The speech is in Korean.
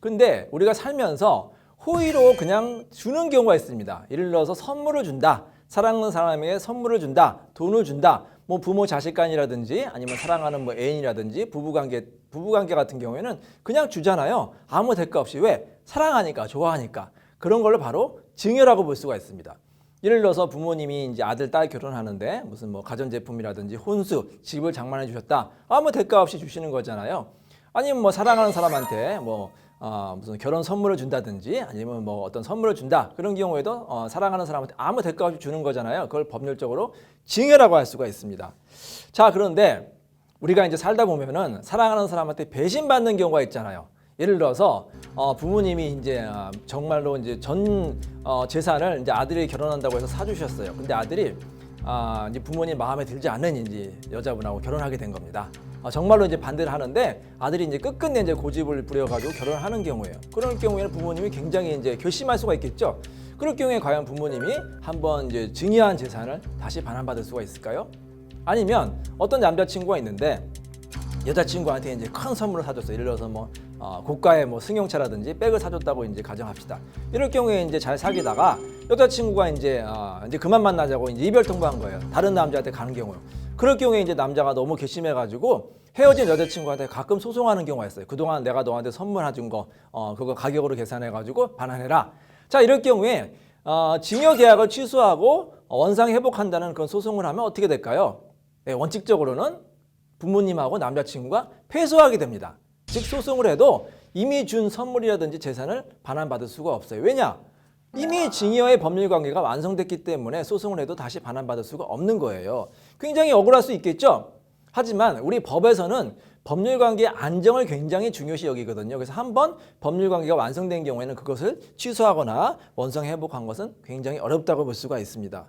근데 우리가 살면서 호의로 그냥 주는 경우가 있습니다. 예를 들어서 선물을 준다. 사랑하는 사람에게 선물을 준다. 돈을 준다. 뭐 부모 자식 간이라든지 아니면 사랑하는 뭐 애인이라든지 부부관계 부부관계 같은 경우에는 그냥 주잖아요. 아무 대가 없이 왜? 사랑하니까 좋아하니까 그런 걸로 바로 증여라고 볼 수가 있습니다. 예를 들어서 부모님이 이제 아들 딸 결혼하는데 무슨 뭐 가전제품이라든지 혼수 집을 장만해 주셨다 아무 대가 없이 주시는 거잖아요. 아니면 뭐 사랑하는 사람한테 뭐 어, 무슨 결혼 선물을 준다든지 아니면 뭐 어떤 선물을 준다 그런 경우에도 어, 사랑하는 사람한테 아무 대가 없이 주는 거잖아요. 그걸 법률적으로 증여라고 할 수가 있습니다. 자 그런데 우리가 이제 살다 보면은 사랑하는 사람한테 배신받는 경우가 있잖아요. 예를 들어서 어, 부모님이 이제 어, 정말로 이제 전 어, 재산을 이제 아들이 결혼한다고 해서 사주셨어요. 근데 아들이 아, 이제 부모님 마음에 들지 않는 이제 여자분하고 결혼하게 된 겁니다. 아, 정말로 이제 반대를 하는데 아들이 이제 끝끝내 이제 고집을 부려가지고 결혼을 하는 경우예요. 그런 경우에는 부모님이 굉장히 이제 결심할 수가 있겠죠. 그럴 경우에 과연 부모님이 한번 이제 증여한 재산을 다시 반환받을 수가 있을까요? 아니면 어떤 남자친구가 있는데 여자친구한테 이제 큰 선물을 사줬어요. 예를 들어서 뭐 어, 고가의 뭐 승용차라든지 백을 사줬다고 이제 가정합시다. 이럴 경우에 이제 잘 사귀다가 여자친구가 이제 어, 이제 그만 만나자고 이제 이별 통보한 거예요. 다른 남자한테 가는 경우. 그럴 경우에 이제 남자가 너무 괘씸해가지고 헤어진 여자친구한테 가끔 소송하는 경우가 있어요. 그동안 내가 너한테 선물해준 거, 어, 그거 가격으로 계산해가지고 반환해라. 자, 이럴 경우에 어, 증여 계약을 취소하고 원상 회복한다는 그런 소송을 하면 어떻게 될까요? 네, 원칙적으로는 부모님하고 남자친구가 패소하게 됩니다. 즉 소송을 해도 이미 준 선물이라든지 재산을 반환받을 수가 없어요. 왜냐? 이미 증여의 법률 관계가 완성됐기 때문에 소송을 해도 다시 반환받을 수가 없는 거예요. 굉장히 억울할 수 있겠죠? 하지만 우리 법에서는 법률 관계의 안정을 굉장히 중요시 여기거든요. 그래서 한번 법률 관계가 완성된 경우에는 그것을 취소하거나 원상 회복한 것은 굉장히 어렵다고 볼 수가 있습니다.